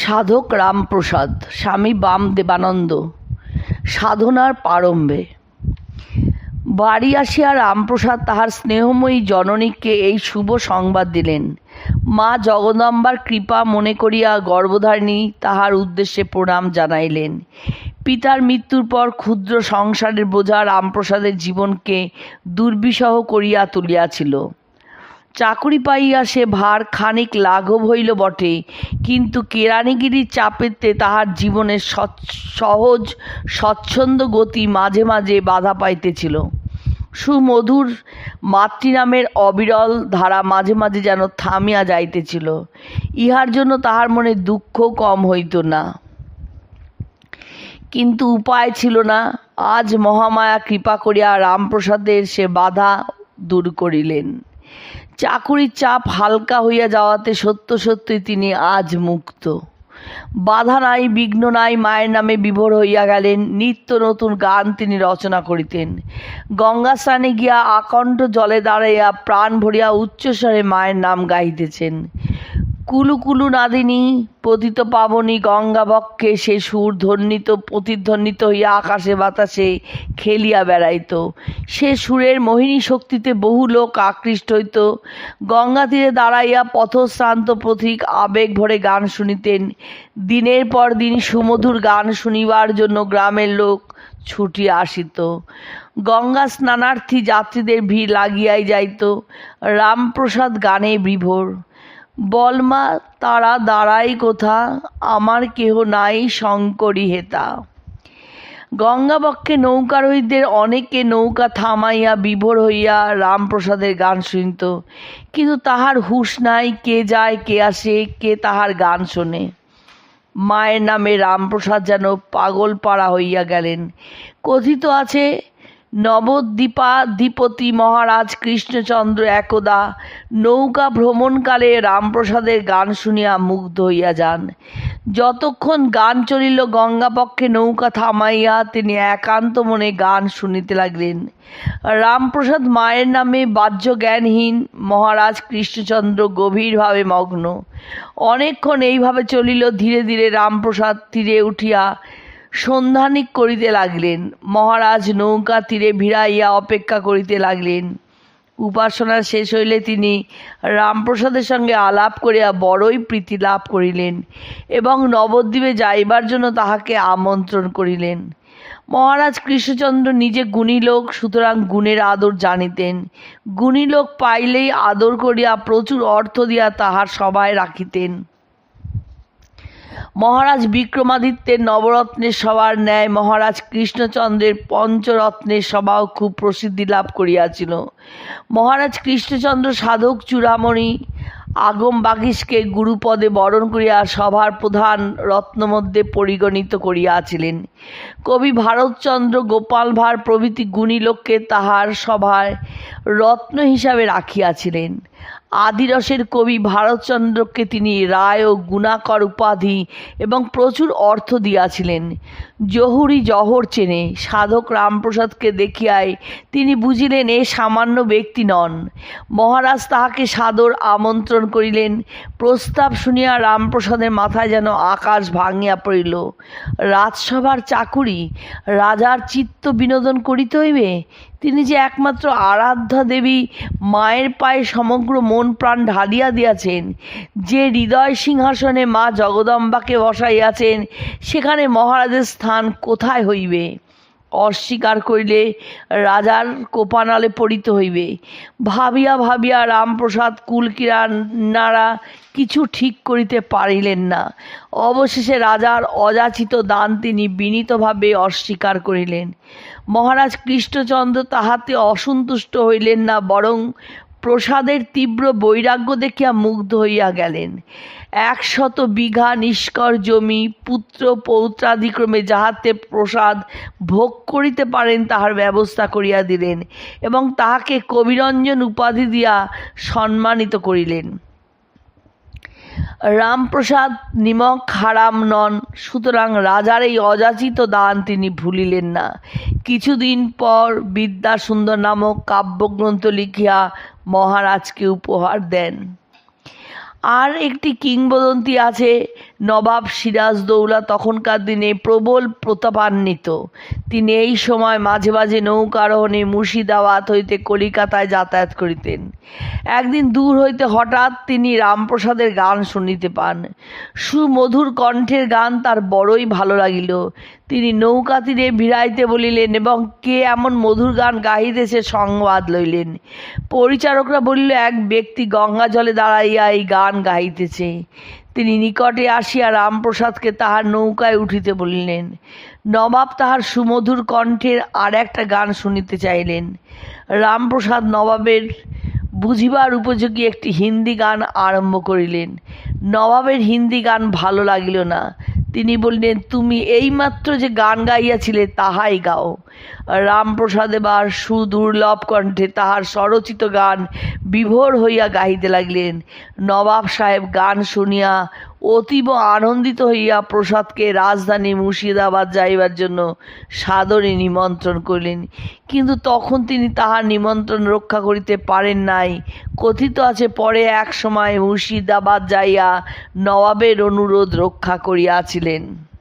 সাধক রামপ্রসাদ, স্বামী বাম দেবানন্দ সাধনার প্রারম্ভে। বাড়ি আসিয়া রামপ্রসাদ তাহার স্নেহময়ী জননীকে এই শুভ সংবাদ দিলেন। মা জগদম্বার কৃপা মনে করিয়া গর্ভধারিণী তাহার উদ্দেশ্যে প্রণাম জানাইলেন। পিতার মৃত্যুর পর ক্ষুদ্র সংসারের বোঝা রামপ্রসাদের জীবনকে দুর্বিষহ করিয়া তুলিয়াছিল। চাকুরি পাইয়া সে ভার খানিক লাঘব হইল বটে। কিন্তু কেরানিগিরির চাপেতে তাহার জীবনের সহজ, স্বচ্ছন্দ গতি মাঝে মাঝে বাধা পাইতেছিল। সুমধুর মাতৃনামের অবিরল ধারা মাঝে মাঝে যেন থামিয়া যাইতেছিল। ইহার জন্য তাহার মনে দুঃখ কম হইত না। কিন্তু উপায় ছিল না। আজ মহামায়া কৃপা করিয়া রামপ্রসাদের সে বাধা দূর করিলেন। চাকুরির চাপ হালকা হইয়া যাওয়াতে সত্য সত্যই তিনি আজ মুক্ত। বাধা নাই, বিঘ্ন নাই, মায়ের নামে বিভোর হইয়া গেলেন, নিত্য নতুন গান তিনি রচনা করিতেন। গঙ্গা স্নানে গিয়া আকণ্ঠ জলে দাঁড়াইয়া প্রাণ ভরিয়া উচ্চস্বরে মায়ের নাম গাইতেছেন কুলু কুলু নাদিনী, পতিত পাবনী গঙ্গা বক্ষে সে সুর ধ্বনিত, প্রতিধ্বনিত হইয়া আকাশে বাতাসে খেলিয়া বেড়াইত। সে সুরের মোহিনী শক্তিতে বহু লোক আকৃষ্ট হইত। গঙ্গা তীরে দাঁড়াইয়া পথশ্রান্ত পথিক আবেগ ভরে গান শুনিতেন। দিনের পর দিন সুমধুর গান শুনিবার জন্য গ্রামের লোক ছুটিয়া আসিত। গঙ্গা স্নানার্থী যাত্রীদের ভিড় লাগিয়াই যাইত। রামপ্রসাদ গানে বিভোর। বলমা তারা দাঁড়াই কোথা? আমার কেহ নাই শঙ্করী হেতা। গঙ্গাবক্ষে নৌকারোহীদের অনেকে নৌকা থামাইয়া বিভোর হইয়া রামপ্রসাদের গান শুনিত। কিন্তু তাহার হুঁশ নাই কে যায়, কে আসে, কে তাহার গান শোনে। মায়ের নামে রামপ্রসাদ যেন পাগল পাড়া হইয়া গেলেন। কথিত আছে নবদ্বীপাধিপতি মহারাজ কৃষ্ণচন্দ্র একদা নৌকা ভ্রমণকালে রামপ্রসাদের গান শুনিয়া মুগ্ধ হইয়া যান। যতক্ষণ গান চলিল, গঙ্গাপক্ষে নৌকা থামাইয়া তিনি একান্ত মনে গান শুনিতে লাগলেন। রামপ্রসাদ মায়ের নামে বাহ্য জ্ঞানহীন মহারাজ কৃষ্ণচন্দ্র গভীরভাবে মগ্ন। অনেকক্ষণ এইভাবে চলিল, ধীরে ধীরে রামপ্রসাদ তীরে উঠিয়া সন্ধানিক করিতে লাগলেন। মহারাজ নৌকা তীরে ভিড়াইয়া অপেক্ষা করিতে লাগলেন। উপাসনা শেষ হইলে তিনি রামপ্রসাদের সঙ্গে আলাপ করিয়া বড়ই প্রীতি লাভ করিলেন এবং নবদ্বীপে যাইবার জন্য তাহাকে আমন্ত্রণ করিলেন। মহারাজ কৃষ্ণচন্দ্র নিজে গুণী লোক সুতরাং গুণের আদর জানিতেন। গুণী লোক পাইলেই আদর করিয়া প্রচুর অর্থ দিয়া তাহার সভায় রাখিতেন। মহারাজ বিক্রমাদিত্যের নবরত্নের সভার ন্যায় মহারাজ কৃষ্ণচন্দ্রের পঞ্চরত্নের সভাও খুব প্রসিদ্ধি লাভ করিয়াছিল। মহারাজ কৃষ্ণচন্দ্র সাধক চূড়ামণি আগম বাগিসকে গুরুপদে বরণ করিয়া সভার প্রধান রত্নমধ্যে পরিগণিত করিয়াছিলেন। কবি ভারতচন্দ্র গোপাল ভাঁড় প্রভৃতি গুণী লোককে তাহার সভায় রত্ন হিসাবে রাখিয়াছিলেন। আদিরসের কবি ভারতচন্দ্রকে তিনি রায় ও গুণাকর উপাধি এবং প্রচুর অর্থ দিয়াছিলেন। জহুরি জহর চেনে সাধক রামপ্রসাদকে দেখিয়াই তিনি বুঝিলেন, এ সামান্য ব্যক্তি নন। মহারাজ তাহাকে সাদর আমন্ত্রণ করিলেন। প্রস্তাব শুনিয়া রামপ্রসাদের মাথায় যেন আকাশ ভাঙিয়া পড়িল। রাজসভার চাকুরি। রাজার চিত্ত বিনোদন করিতে হইবে। তিনি যে একমাত্র আরাধ্যা দেবী মায়ের পায়ে সমগ্র মন প্রাণ ঢালিয়া দিয়াছেন, যে হৃদয় সিংহাসনে মা জগদম্বাকে বসাইয়াছেন, সেখানে মহারাজের স্থান কোথায় হইবে? অস্বীকার করিলে রাজার কোপানালে পড়িতে হইবে। ভাবিয়া ভাবিয়া রামপ্রসাদ কুলকিরা কুলকিরানারা কিছু ঠিক করিতে পারিলেন না। অবশেষে রাজার অযাচিত দান তিনি বিনীতভাবে অস্বীকার করিলেন। মহারাজ কৃষ্ণচন্দ্র তাহাতে অসন্তুষ্ট হইলেন না, বরং প্রসাদের তীব্র বৈরাগ্য দেখিয়া মুগ্ধ হইয়া গেলেন। একশত বিঘা নিষ্কর জমি, পুত্র পৌত্রাদিক্রমে যাহাতে প্রসাদ ভোগ করিতে পারেন, তাহার ব্যবস্থা করিয়া দিলেন এবং তাহাকে কবিরঞ্জন উপাধি দিয়া সম্মানিত করিলেন। রামপ্রসাদ নিমক হারাম নন, সুতরাং রাজার এই অযাচিত দান তিনি ভুলিলেন না। কিছুদিন পর বিদ্যাসুন্দর নামক কাব্যগ্রন্থ লিখিয়া মহারাজকে উপহার দেন। আর একটি কিংবদন্তি আছে, নবাব সিরাজদৌলা তখনকার দিনে প্রবল প্রতাপান্বিত। তিনি এই সময় মাঝে মাঝে নৌকারোহণে মুর্শিদাবাদ হইতে কলিকাতায় যাতায়াত করিতেন। একদিন দূর হইতে হঠাৎ তিনি রামপ্রসাদের গান শুনিতে পান। সুমধুর কণ্ঠের গান তার বড়ই ভালো লাগিল। তিনি নৌকা তীরে ভিড়াইতে বলিলেন, এবং কে এমন মধুর গান গাহিতেছে সংবাদ লইলেন? পরিচারকরা বলিল, এক ব্যক্তি গঙ্গা জলে দাঁড়াইয়া এই গান গাইতেছে তিনি নিকটে আসিয়া রামপ্রসাদকে তাহার নৌকায় উঠিতে বলিলেন, নবাব তাহার সুমধুর কণ্ঠের আর একটা গান শুনিতে চাইলেন। রামপ্রসাদ নবাবের বুঝিবার উপযোগী একটি হিন্দি গান আরম্ভ করিলেন। নবাবের হিন্দি গান ভালো লাগিল না। তিনি বললেন, তুমি এইমাত্র যে গান গাইয়াছিলে, তাহাই গাও। রামপ্রসাদ এবার সুদুর্লভ কণ্ঠে তাহার স্বরচিত গান বিভোর হইয়া গাহিতে লাগিলেন। নবাব সাহেব গান শুনিয়া অতীব আনন্দিত হইয়া প্রসাদকে রাজধানী মুর্শিদাবাদ যাইবার জন্য সাদরে নিমন্ত্রণ করিলেন। কিন্তু তখন তিনি তাহার নিমন্ত্রণ রক্ষা করিতে পারেন নাই। কথিত আছে, পরে এক সময় মুর্শিদাবাদ যাইয়া নবাবের অনুরোধ রক্ষা করিয়াছিলেন।